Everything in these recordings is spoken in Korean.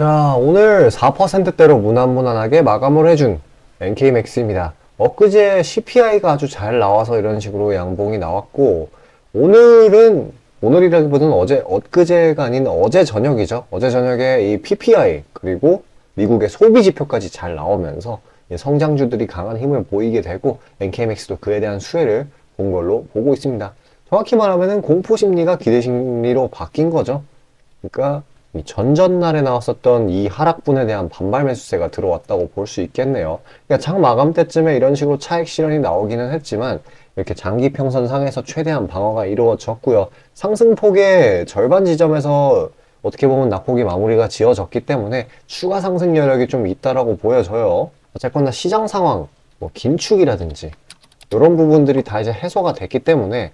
자, 오늘 4%대로 무난무난하게 마감을 해준 NK맥스입니다. 엊그제 CPI가 아주 잘 나와서 이런 식으로 양봉이 나왔고, 오늘은, 오늘이라기보다는 어제, 엊그제가 아닌 어제 저녁이죠. 어제 저녁에 이 PPI, 그리고 미국의 소비 지표까지 잘 나오면서 이 성장주들이 강한 힘을 보이게 되고, NK맥스도 그에 대한 수혜를 본 걸로 보고 있습니다. 정확히 말하면은 공포 심리가 기대 심리로 바뀐 거죠. 그러니까 이 전전날에 나왔었던 이 하락분에 대한 반발 매수세가 들어왔다고 볼 수 있겠네요. 그러니까 장 마감 때쯤에 이런 식으로 차익 실현이 나오기는 했지만 이렇게 장기 평선 상에서 최대한 방어가 이루어졌고요. 상승폭의 절반 지점에서 어떻게 보면 낙폭이 마무리가 지어졌기 때문에 추가 상승 여력이 좀 있다라고 보여져요. 어쨌거나 시장 상황, 뭐 긴축이라든지 이런 부분들이 다 이제 해소가 됐기 때문에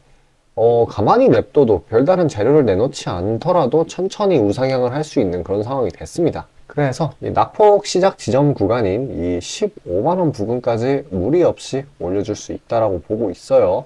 어, 가만히 냅둬도 별다른 재료를 내놓지 않더라도 천천히 우상향을 할 수 있는 그런 상황이 됐습니다. 그래서 이 낙폭 시작 지점 구간인 이 15만원 부근까지 무리 없이 올려줄 수 있다라고 보고 있어요.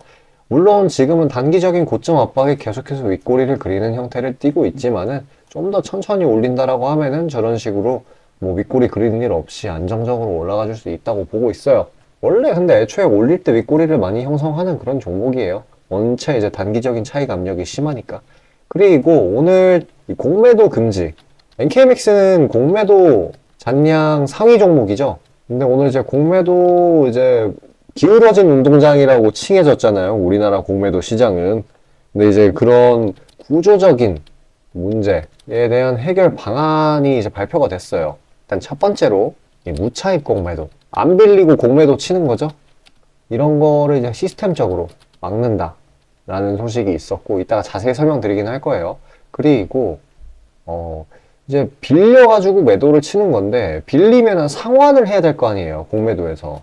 물론 지금은 단기적인 고점 압박이 계속해서 윗꼬리를 그리는 형태를 띠고 있지만은 좀 더 천천히 올린다라고 하면은 저런 식으로 뭐 윗꼬리 그리는 일 없이 안정적으로 올라가 줄 수 있다고 보고 있어요. 원래 근데 애초에 올릴 때 윗꼬리를 많이 형성하는 그런 종목이에요. 원체 이제 단기적인 차익 압력이 심하니까. 그리고 오늘 이 공매도 금지. NK맥스는 공매도 잔량 상위 종목이죠. 근데 오늘 이제 공매도 이제 기울어진 운동장이라고 칭해졌잖아요. 우리나라 공매도 시장은. 근데 이제 그런 구조적인 문제에 대한 해결 방안이 이제 발표가 됐어요. 일단 첫 번째로 이 무차입 공매도. 안 빌리고 공매도 치는 거죠. 이런 거를 이제 시스템적으로 막는다. 라는 소식이 있었고, 이따가 자세히 설명드리긴 할 거예요. 그리고, 어, 이제 빌려가지고 매도를 치는 건데, 빌리면 상환을 해야 될 거 아니에요. 공매도에서.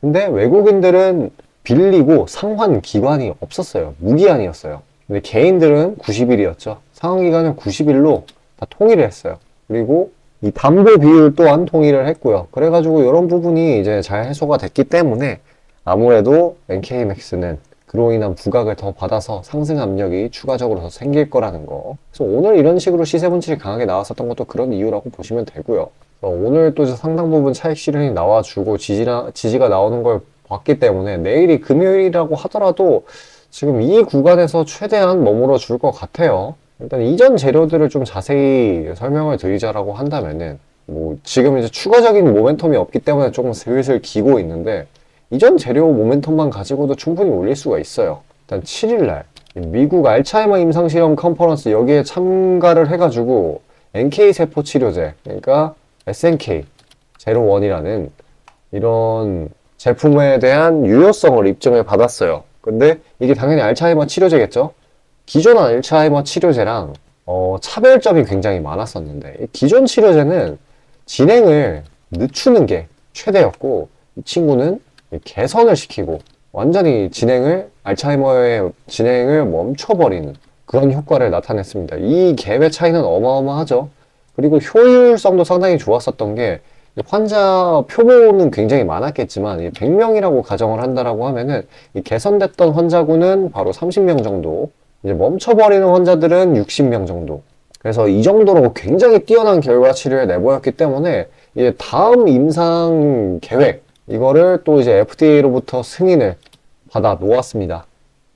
근데 외국인들은 빌리고 상환 기관이 없었어요. 무기한이었어요. 근데 개인들은 90일이었죠. 상환 기간은 90일로 다 통일을 했어요. 그리고 이 담보 비율 또한 통일을 했고요. 그래가지고 이런 부분이 이제 잘 해소가 됐기 때문에 아무래도 NK맥스는 그로 인한 부각을 더 받아서 상승 압력이 추가적으로 더 생길 거라는 거. 그래서 오늘 이런 식으로 시세 분출이 강하게 나왔었던 것도 그런 이유라고 보시면 되고요. 어, 오늘 또 상당 부분 차익 실현이 나와주고 지지나, 지지가 나오는 걸 봤기 때문에 내일이 금요일이라고 하더라도 지금 이 구간에서 최대한 머물러 줄것 같아요. 일단 이전 재료들을 좀 자세히 설명을 드리자라고 한다면은 뭐 지금 이제 추가적인 모멘텀이 없기 때문에 조금 슬슬 기고 있는데 이전 재료 모멘텀만 가지고도 충분히 올릴 수가 있어요. 일단 7일날 미국 알츠하이머 임상실험 컨퍼런스 여기에 참가를 해가지고 NK 세포 치료제 그러니까 SNK 제로원이라는 이런 제품에 대한 유효성을 입증을 받았어요. 근데 이게 당연히 알츠하이머 치료제겠죠? 기존 알츠하이머 치료제랑 어, 차별점이 굉장히 많았었는데 기존 치료제는 진행을 늦추는 게 최대였고 이 친구는 개선을 시키고 완전히 진행을 알츠하이머의 진행을 멈춰버리는 그런 효과를 나타냈습니다. 이 갭의 차이는 어마어마하죠. 그리고 효율성도 상당히 좋았었던 게 환자 표본은 굉장히 많았겠지만 100명이라고 가정을 한다라고 하면은 이 개선됐던 환자군은 바로 30명 정도, 이제 멈춰버리는 환자들은 60명 정도. 그래서 이 정도로 굉장히 뛰어난 결과치를 내보였기 때문에 다음 임상 계획 이거를 또 이제 FDA로부터 승인을 받아 놓았습니다.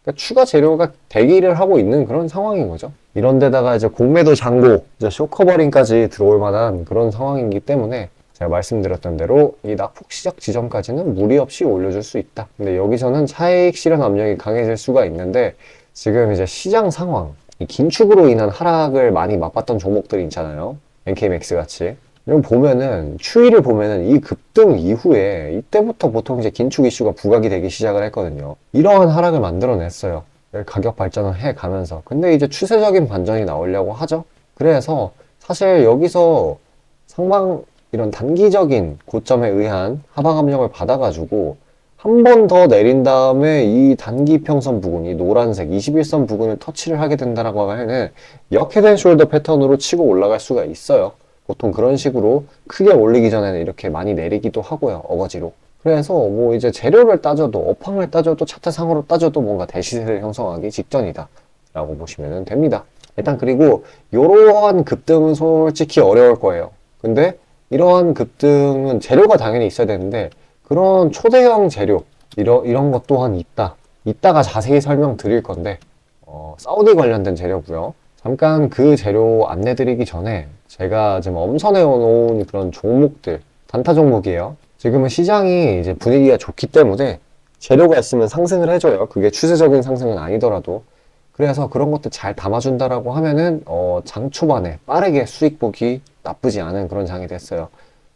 그러니까 추가 재료가 대기를 하고 있는 그런 상황인 거죠. 이런 데다가 이제 공매도 잔고, 이제 쇼커버링까지 들어올 만한 그런 상황이기 때문에 제가 말씀드렸던 대로 이 낙폭 시작 지점까지는 무리 없이 올려줄 수 있다. 근데 여기서는 차익 실현 압력이 강해질 수가 있는데 지금 이제 시장 상황, 이 긴축으로 인한 하락을 많이 맛봤던 종목들이 있잖아요. NK맥스 같이. 보면은 추이를 보면은 이 급등 이후에 이때부터 보통 이제 긴축 이슈가 부각이 되기 시작을 했거든요. 이러한 하락을 만들어냈어요. 가격 발전을 해 가면서. 근데 이제 추세적인 반전이 나오려고 하죠. 그래서 사실 여기서 상방 이런 단기적인 고점에 의한 하방 압력을 받아가지고 한 번 더 내린 다음에 이 단기 평선 부분, 이 노란색 21선 부분을 터치를 하게 된다라고 하면은 역헤드 숄더 패턴으로 치고 올라갈 수가 있어요. 보통 그런 식으로 크게 올리기 전에는 이렇게 많이 내리기도 하고요. 어거지로. 그래서 뭐 이제 재료를 따져도 업황을 따져도 차트상으로 따져도 뭔가 대시세를 형성하기 직전이다 라고 보시면 됩니다. 일단 그리고 이러한 급등은 솔직히 어려울 거예요. 근데 이러한 급등은 재료가 당연히 있어야 되는데 그런 초대형 재료 이런 이런 것 또한 있다. 이따가 자세히 설명드릴 건데 어, 사우디 관련된 재료고요. 잠깐 그 재료 안내드리기 전에 제가 지금 엄선해 놓은 그런 종목들 단타 종목이에요. 지금은 시장이 이제 분위기가 좋기 때문에 재료가 있으면 상승을 해줘요. 그게 추세적인 상승은 아니더라도. 그래서 그런 것들 잘 담아준다라고 하면은 어, 장 초반에 빠르게 수익 보기 나쁘지 않은 그런 장이 됐어요.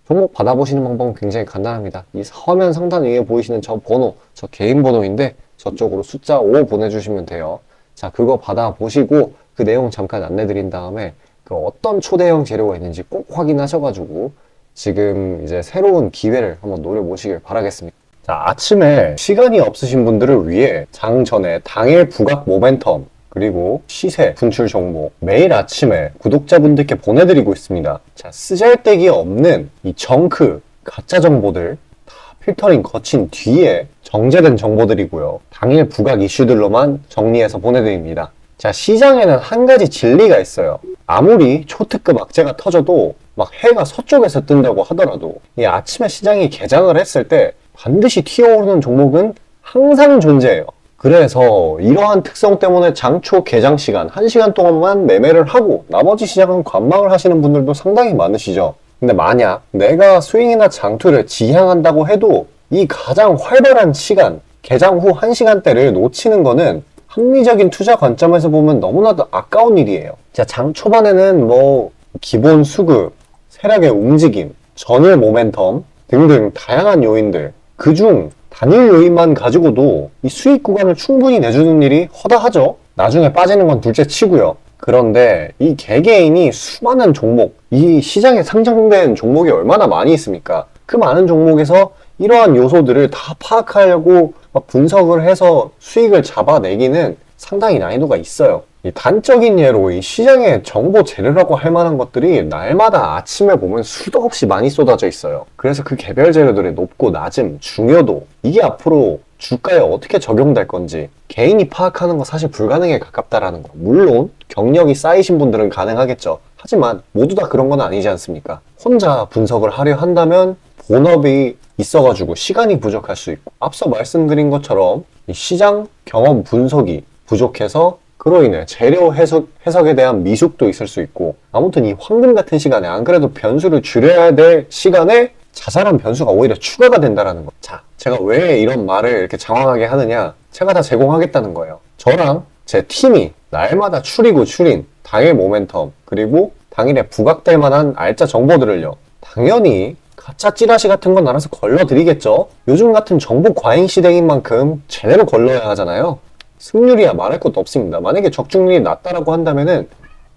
종목 받아보시는 방법은 굉장히 간단합니다. 이 화면 상단 위에 보이시는 저 번호, 저 개인 번호인데 저쪽으로 숫자 5 보내주시면 돼요. 자, 그거 받아보시고 그 내용 잠깐 안내 드린 다음에 그 어떤 초대형 재료가 있는지 꼭 확인하셔가지고 지금 이제 새로운 기회를 한번 노려보시길 바라겠습니다. 자, 아침에 시간이 없으신 분들을 위해 장 전에 당일 부각 모멘텀 그리고 시세 분출 종목 매일 아침에 구독자분들께 보내드리고 있습니다. 자, 쓰잘데기 없는 이 정크 가짜 정보들 다 필터링 거친 뒤에 정제된 정보들이고요. 당일 부각 이슈들로만 정리해서 보내드립니다. 자, 시장에는 한 가지 진리가 있어요. 아무리 초특급 악재가 터져도 막 해가 서쪽에서 뜬다고 하더라도 이 아침에 시장이 개장을 했을 때 반드시 튀어오르는 종목은 항상 존재해요. 그래서 이러한 특성 때문에 장초 개장 시간 1시간 동안만 매매를 하고 나머지 시장은 관망을 하시는 분들도 상당히 많으시죠. 근데 만약 내가 스윙이나 장투를 지향한다고 해도 이 가장 활발한 시간, 개장 후 1시간대를 놓치는 거는 합리적인 투자 관점에서 보면 너무나도 아까운 일이에요. 자, 장 초반에는 뭐 기본 수급, 세력의 움직임, 전일 모멘텀 등등 다양한 요인들 그중 단일 요인만 가지고도 이 수익 구간을 충분히 내주는 일이 허다하죠. 나중에 빠지는 건 둘째 치고요. 그런데 이 개개인이 수많은 종목, 이 시장에 상장된 종목이 얼마나 많이 있습니까? 그 많은 종목에서 이러한 요소들을 다 파악하려고 막 분석을 해서 수익을 잡아내기는 상당히 난이도가 있어요. 이 단적인 예로 이 시장에 정보 재료라고 할 만한 것들이 날마다 아침에 보면 수도 없이 많이 쏟아져 있어요. 그래서 그 개별 재료들의 높고 낮음, 중요도 이게 앞으로 주가에 어떻게 적용될 건지 개인이 파악하는 거 사실 불가능에 가깝다라는 거. 물론 경력이 쌓이신 분들은 가능하겠죠. 하지만 모두 다 그런 건 아니지 않습니까? 혼자 분석을 하려 한다면 본업이 있어가지고 시간이 부족할 수 있고 앞서 말씀드린 것처럼 이 시장 경험 분석이 부족해서 그로 인해 재료 해석, 해석에 대한 미숙도 있을 수 있고 아무튼 이 황금 같은 시간에 안 그래도 변수를 줄여야 될 시간에 자잘한 변수가 오히려 추가가 된다라는 거. 자, 제가 왜 이런 말을 이렇게 장황하게 하느냐? 제가 다 제공하겠다는 거예요. 저랑 제 팀이 날마다 추리고 추린 당일 모멘텀 그리고 당일에 부각될 만한 알짜 정보들을요. 당연히 가짜 찌라시 같은 건 알아서 걸러드리겠죠. 요즘 같은 정보 과잉 시대인 만큼 제대로 걸러야 하잖아요. 승률이야 말할 것도 없습니다. 만약에 적중률이 낮다라고 한다면은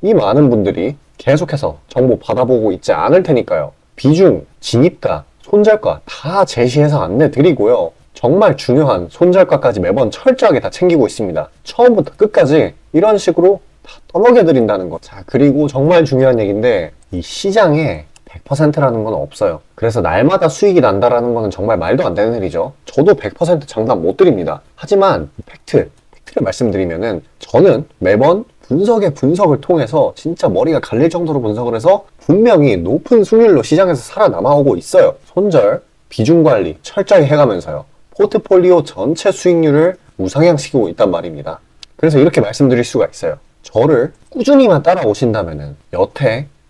이 많은 분들이 계속해서 정보 받아보고 있지 않을 테니까요. 비중, 진입가, 손절가 다 제시해서 안내 드리고요. 정말 중요한 손절가까지 매번 철저하게 다 챙기고 있습니다. 처음부터 끝까지 이런 식으로 다 떠먹여 드린다는 거. 자, 그리고 정말 중요한 얘기인데 이 시장에 100%라는 건 없어요. 그래서 날마다 수익이 난다라는 거는 정말 말도 안 되는 일이죠. 저도 100% 장담 못 드립니다. 하지만 팩트, 팩트를 말씀드리면은 저는 매번 분석의 분석을 통해서 진짜 머리가 갈릴 정도로 분석을 해서 분명히 높은 수익률로 시장에서 살아남아오고 있어요. 손절, 비중 관리 철저히 해가면서요. 포트폴리오 전체 수익률을 우상향시키고 있단 말입니다. 그래서 이렇게 말씀드릴 수가 있어요. 저를 꾸준히만 따라오신다면은 여태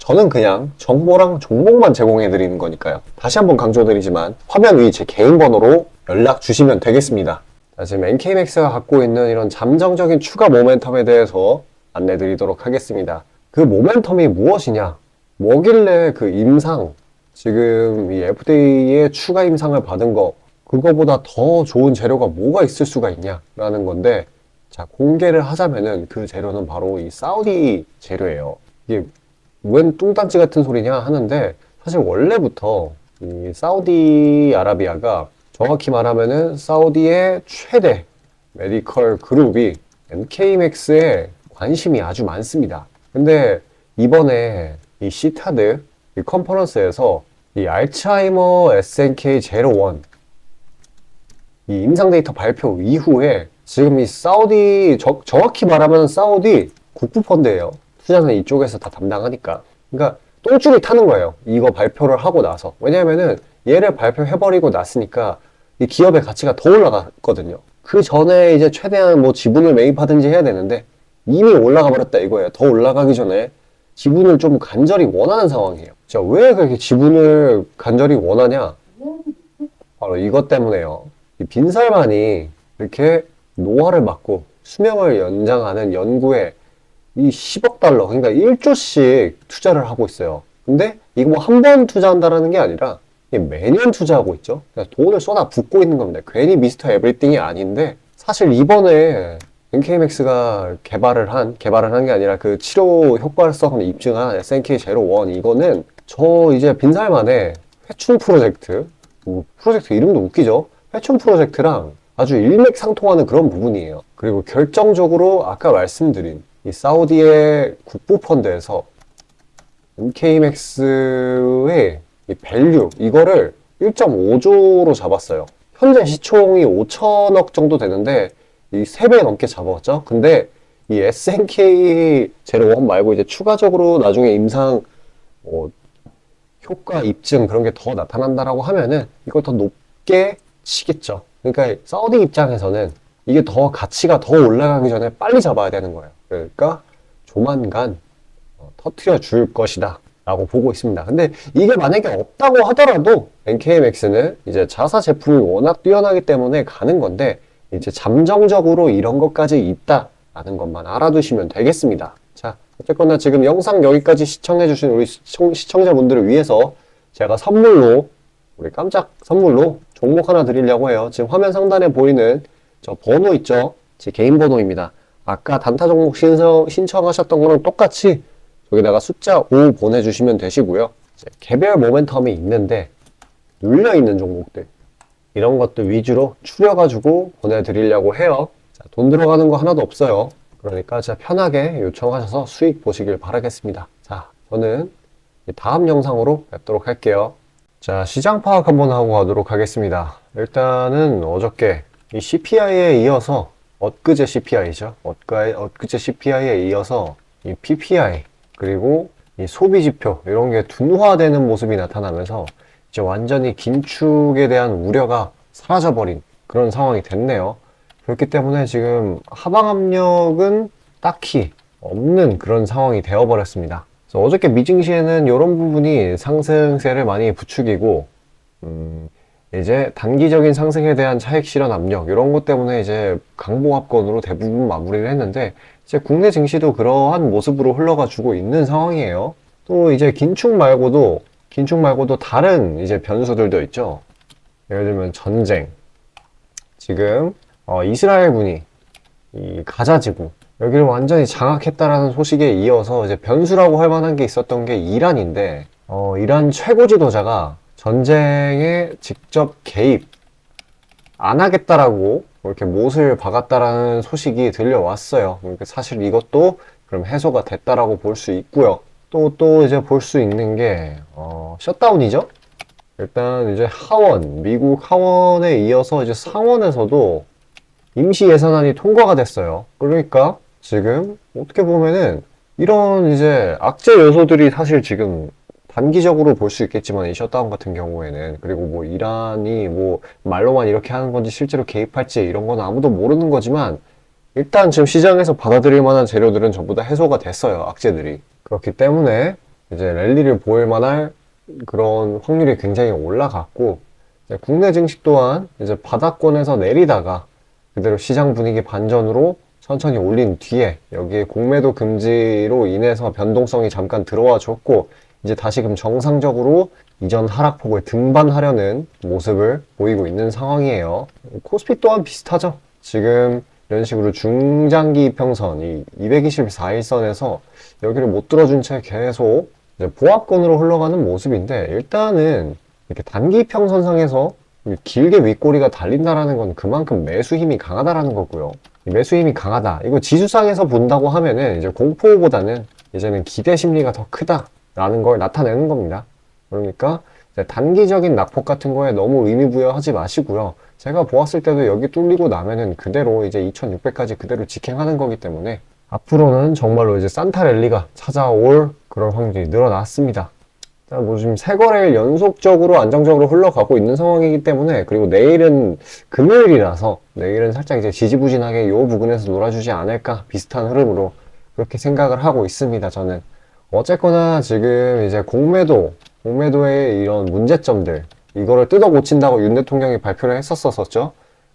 저는 그냥 정보랑 종목만 제공해 드리는 거니까요. 다시 한번 강조드리지만 화면 위 제 개인 번호로 연락 주시면 되겠습니다. 자, 지금 NK맥스가 갖고 있는 이런 잠정적인 추가 모멘텀에 대해서 안내 드리도록 하겠습니다. 그 모멘텀이 무엇이냐? 뭐길래 그 임상, 지금 이 FDA의 추가 임상을 받은 거, 그거보다 더 좋은 재료가 뭐가 있을 수가 있냐라는 건데, 자, 공개를 하자면은 그 재료는 바로 이 사우디 재료예요. 이게 웬 뚱딴지 같은 소리냐 하는데 사실 원래부터 이 사우디아라비아가 정확히 말하면은 사우디의 최대 메디컬 그룹이 MK맥스에 관심이 아주 많습니다. 근데 이번에 이 시타드 이 컨퍼런스에서 이 알츠하이머 SNK01 이 임상 데이터 발표 이후에 지금 이 사우디 저- 정확히 말하면 사우디 국부 펀드예요. 투자는 이쪽에서 다 담당하니까. 그러니까 똥줄이 타는 거예요. 이거 발표를 하고 나서. 왜냐면은 얘를 발표해버리고 났으니까 이 기업의 가치가 더 올라갔거든요. 그 전에 이제 최대한 뭐 지분을 매입하든지 해야 되는데 이미 올라가 버렸다 이거예요. 더 올라가기 전에 지분을 좀 간절히 원하는 상황이에요. 자, 왜 그렇게 지분을 간절히 원하냐? 바로 이것 때문에요. 이 빈살만이 이렇게 노화를 막고 수명을 연장하는 연구에 이 10억 달러, 그러니까 1조씩 투자를 하고 있어요. 근데 이거 뭐 한 번 투자한다라는 게 아니라 매년 투자하고 있죠. 그러니까 돈을 쏟아 붓고 있는 겁니다. 괜히 미스터 에브리띵이 아닌데 사실 이번에 NK맥스가 개발을 한, 개발을 한 게 아니라 그 치료 효과성을 입증한 SNK01 이거는 저 이제 빈살만의 회춘 프로젝트, 뭐 프로젝트 이름도 웃기죠? 회춘 프로젝트랑 아주 일맥상통하는 그런 부분이에요. 그리고 결정적으로 아까 말씀드린 이 사우디의 국부펀드에서 MK맥스의 이 밸류 이거를 1.5조로 잡았어요. 현재 시총이 5천억 정도 되는데 이 3배 넘게 잡았죠. 근데 이 SNK 제로원 말고 이제 추가적으로 나중에 임상 뭐 효과 입증 그런 게 더 나타난다라고 하면은 이걸 더 높게 치겠죠. 그러니까 사우디 입장에서는 이게 더 가치가 더 올라가기 전에 빨리 잡아야 되는 거예요. 그러니까 조만간 어, 터트려 줄 것이다. 라고 보고 있습니다. 근데 이게 만약에 없다고 하더라도 NKMX는 이제 자사 제품이 워낙 뛰어나기 때문에 가는 건데 이제 잠정적으로 이런 것까지 있다라는 것만 알아두시면 되겠습니다. 자, 어쨌거나 지금 영상 여기까지 시청해주신 우리 시청, 시청자분들을 위해서 제가 선물로 우리 깜짝 선물로 종목 하나 드리려고 해요. 지금 화면 상단에 보이는 저 번호 있죠? 제 개인 번호입니다. 아까 단타 종목 신청, 신청하셨던 거랑 똑같이 여기다가 숫자 5 보내주시면 되시고요. 개별 모멘텀이 있는데 눌려있는 종목들 이런 것들 위주로 추려가지고 보내드리려고 해요. 자, 돈 들어가는 거 하나도 없어요. 그러니까 진짜 편하게 요청하셔서 수익 보시길 바라겠습니다. 자, 저는 다음 영상으로 뵙도록 할게요. 자, 시장 파악 한번 하고 가도록 하겠습니다. 일단은 어저께 이 CPI에 이어서 엊그제 CPI죠. 엊그제, 엊그제 CPI에 이어서 이 PPI 그리고 이 소비 지표 이런 게 둔화되는 모습이 나타나면서 이제 완전히 긴축에 대한 우려가 사라져버린 그런 상황이 됐네요. 그렇기 때문에 지금 하방 압력은 딱히 없는 그런 상황이 되어버렸습니다. 그래서 어저께 미증시에는 이런 부분이 상승세를 많이 부추기고 음, 이제 단기적인 상승에 대한 차익 실현 압력 이런 것 때문에 이제 강보합권으로 대부분 마무리를 했는데 이제 국내 증시도 그러한 모습으로 흘러가 주고 있는 상황이에요. 또 이제 긴축 말고도 긴축 말고도 다른 이제 변수들도 있죠. 예를 들면 전쟁. 지금 어, 이스라엘군이 이 가자 지구 여기를 완전히 장악했다라는 소식에 이어서 이제 변수라고 할 만한 게 있었던 게 이란인데 어, 이란 최고 지도자가 전쟁에 직접 개입 안 하겠다라고 이렇게 못을 박았다라는 소식이 들려왔어요. 그러니까 사실 이것도 그럼 해소가 됐다라고 볼 수 있고요. 또, 또 이제 볼 수 있는 게, 어, 셧다운이죠? 일단 이제 하원, 미국 하원에 이어서 이제 상원에서도 임시 예산안이 통과가 됐어요. 그러니까 지금 어떻게 보면은 이런 이제 악재 요소들이 사실 지금 단기적으로 볼 수 있겠지만 이 셧다운 같은 경우에는 그리고 뭐 이란이 뭐 말로만 이렇게 하는 건지 실제로 개입할지 이런 건 아무도 모르는 거지만 일단 지금 시장에서 받아들일 만한 재료들은 전부 다 해소가 됐어요 악재들이. 그렇기 때문에 이제 랠리를 보일 만할 그런 확률이 굉장히 올라갔고 국내 증시 또한 이제 바닥권에서 내리다가 그대로 시장 분위기 반전으로 천천히 올린 뒤에 여기에 공매도 금지로 인해서 변동성이 잠깐 들어와 줬고 이제 다시금 정상적으로 이전 하락폭을 등반하려는 모습을 보이고 있는 상황이에요. 코스피 또한 비슷하죠. 지금 이런 식으로 중장기 이평선, 이 224일선에서 여기를 못 들어준 채 계속 보합권으로 흘러가는 모습인데 일단은 이렇게 단기 평선상에서 길게 윗꼬리가 달린다라는 건 그만큼 매수 힘이 강하다라는 거고요. 이 매수 힘이 강하다. 이거 지수상에서 본다고 하면은 이제 공포보다는 이제는 기대 심리가 더 크다 라는 걸 나타내는 겁니다. 그러니까 단기적인 낙폭 같은 거에 너무 의미 부여하지 마시고요. 제가 보았을 때도 여기 뚫리고 나면은 그대로 이제 2600까지 그대로 직행하는 거기 때문에 앞으로는 정말로 이제 산타 랠리가 찾아올 그런 확률이 늘어났습니다. 자, 뭐 지금 세 거래일 연속적으로 안정적으로 흘러가고 있는 상황이기 때문에 그리고 내일은 금요일이라서 내일은 살짝 이제 지지부진하게 요 부근에서 놀아주지 않을까 비슷한 흐름으로 그렇게 생각을 하고 있습니다. 저는 어쨌거나 지금 이제 공매도 공매도의 이런 문제점들 이거를 뜯어 고친다고 윤 대통령이 발표를 했었었죠.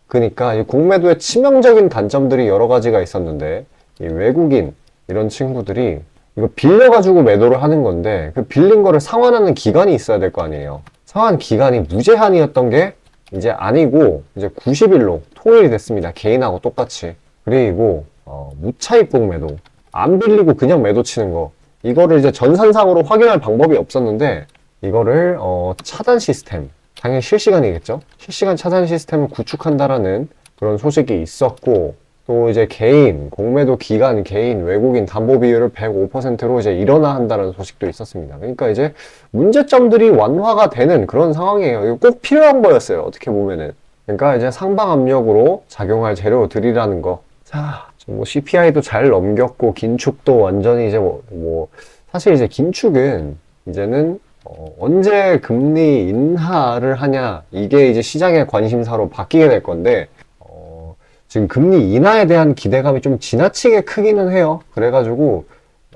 그러니까 이 공매도의 치명적인 단점들이 여러 가지가 있었는데 이 외국인 이런 친구들이 이거 빌려가지고 매도를 하는 건데 그 빌린 거를 상환하는 기간이 있어야 될 거 아니에요. 상환 기간이 무제한이었던 게 이제 아니고 이제 90일로 통일이 됐습니다. 개인하고 똑같이. 그리고 어, 무차입국 매도 안 빌리고 그냥 매도 치는 거 이거를 이제 전산상으로 확인할 방법이 없었는데 이거를 어, 차단 시스템 당연히 실시간이겠죠. 실시간 차단 시스템을 구축한다라는 그런 소식이 있었고 또 이제 개인 공매도 기간 개인 외국인 담보 비율을 105%로 이제 일어나 한다는 소식도 있었습니다. 그러니까 이제 문제점들이 완화가 되는 그런 상황이에요. 이거 꼭 필요한 거였어요. 어떻게 보면은. 그러니까 이제 상방 압력으로 작용할 재료들이라는 거. 자, 뭐 CPI도 잘 넘겼고 긴축도 완전히 이제 뭐, 뭐 사실 이제 긴축은 이제는 어, 언제 금리 인하를 하냐 이게 이제 시장의 관심사로 바뀌게 될 건데 어, 지금 금리 인하에 대한 기대감이 좀 지나치게 크기는 해요. 그래가지고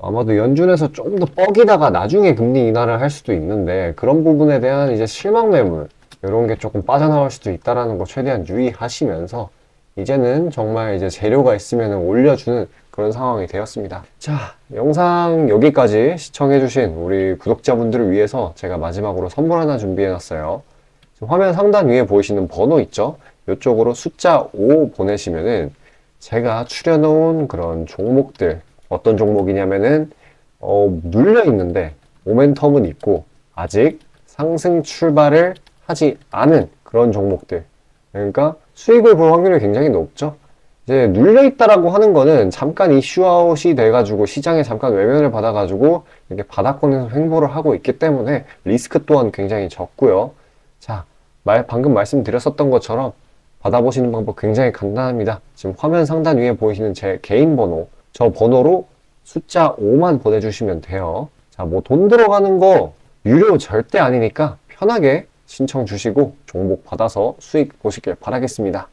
아마도 연준에서 좀더 뻐기다가 나중에 금리 인하를 할 수도 있는데 그런 부분에 대한 이제 실망 매물 이런 게 조금 빠져나올 수도 있다라는 거 최대한 유의하시면서 이제는 정말 이제 재료가 있으면 올려주는 그런 상황이 되었습니다. 자, 영상 여기까지 시청해주신 우리 구독자분들을 위해서 제가 마지막으로 선물 하나 준비해놨어요. 화면 상단 위에 보이시는 번호 있죠? 이쪽으로 숫자 5 보내시면은 제가 추려놓은 그런 종목들 어떤 종목이냐면은 어, 눌려 있는데 모멘텀은 있고 아직 상승 출발을 하지 않은 그런 종목들 그러니까 수익을 볼 확률이 굉장히 높죠. 이제 눌려 있다라고 하는 거는 잠깐 이슈아웃이 돼가지고 시장에 잠깐 외면을 받아가지고 이렇게 바닥권에서 횡보를 하고 있기 때문에 리스크 또한 굉장히 적고요. 자, 말, 방금 말씀드렸었던 것처럼 받아보시는 방법 굉장히 간단합니다. 지금 화면 상단 위에 보이시는 제 개인 번호, 저 번호로 숫자 5만 보내주시면 돼요. 자, 뭐 돈 들어가는 거 유료 절대 아니니까 편하게 신청 주시고 종목 받아서 수익 보시길 바라겠습니다.